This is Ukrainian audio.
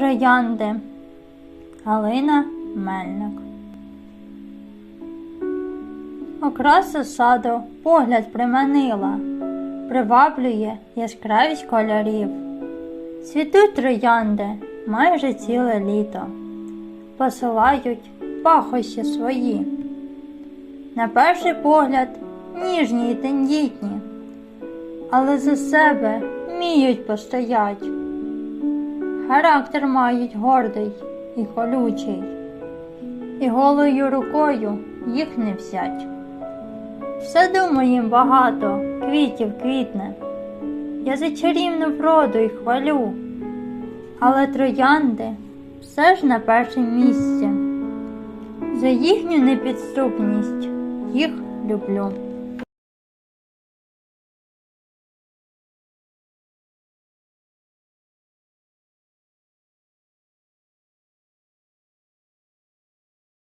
троянди. Галина Мельник. Окраса саду погляд приманила, приваблює яскравість кольорів. Цвітуть троянди майже ціле літо, посилають пахощі свої. На перший погляд ніжні й тендітні, але за себе вміють постоять. Характер мають гордий і колючий, і голою рукою їх не взять. Все думаю багато, квітів квітне. Я за чарівну вроду й хвалю, але троянди все ж на першому місці. За їхню непідступність їх люблю.